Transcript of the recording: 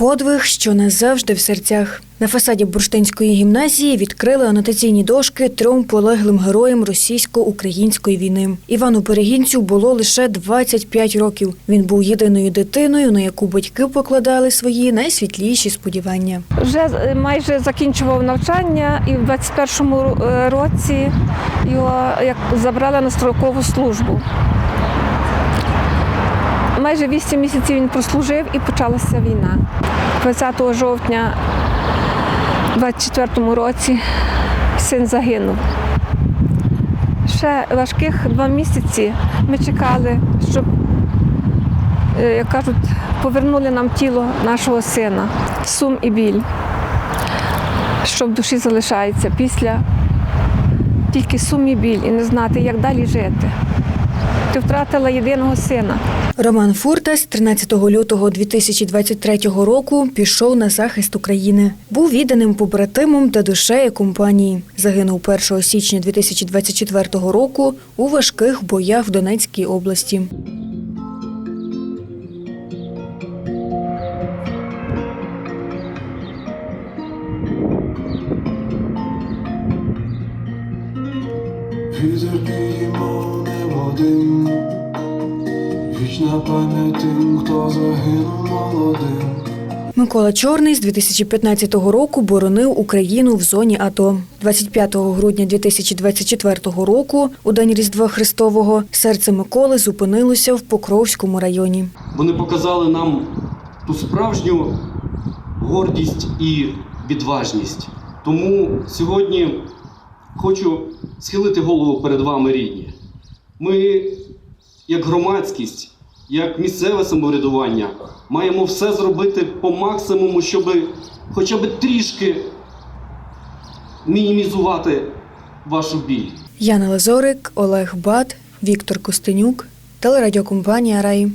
Подвиг, що назавжди в серцях. На фасаді Бурштинської гімназії відкрили анотаційні дошки трьом полеглим героям російсько-української війни. Івану Перегінцю було лише 25 років. Він був єдиною дитиною, на яку батьки покладали свої найсвітліші сподівання. Вже е, майже закінчував навчання, і в 21-му е, році його забрали на строкову службу. Майже 8 місяців він прослужив і почалася війна. 20 жовтня 24-му році син загинув. Ще важких два місяці ми чекали, щоб, е, як кажуть, повернули нам тіло нашого сина. Сум і біль, що в душі залишається після тільки сум і біль і не знати, як далі жити. Ти втратила єдиного сина. Роман Фуртас 13 лютого 2023 року пішов на захист України. Був відданим побратимом та душею компанії. Загинув 1 січня 2024 року у важких боях в Донецькій області. Вітер підіймав небо дим Вічна пам'ять тим, хто загинув молодим Микола Чорний з 2015 року боронив Україну в зоні АТО. 25 грудня 2024 року, у день Різдва Христового, серце Миколи зупинилося в Покровському районі. Вони показали нам ту справжню гордість і відважність. Тому сьогодні хочу схилити голову перед вами, рідні. Ми, як громадськість, як місцеве самоврядування, маємо все зробити по максимуму, щоб хоча б трішки мінімізувати вашу біль. Яна Лазорик, Олег Бат, Віктор Костенюк, телерадіокомпанія Раї.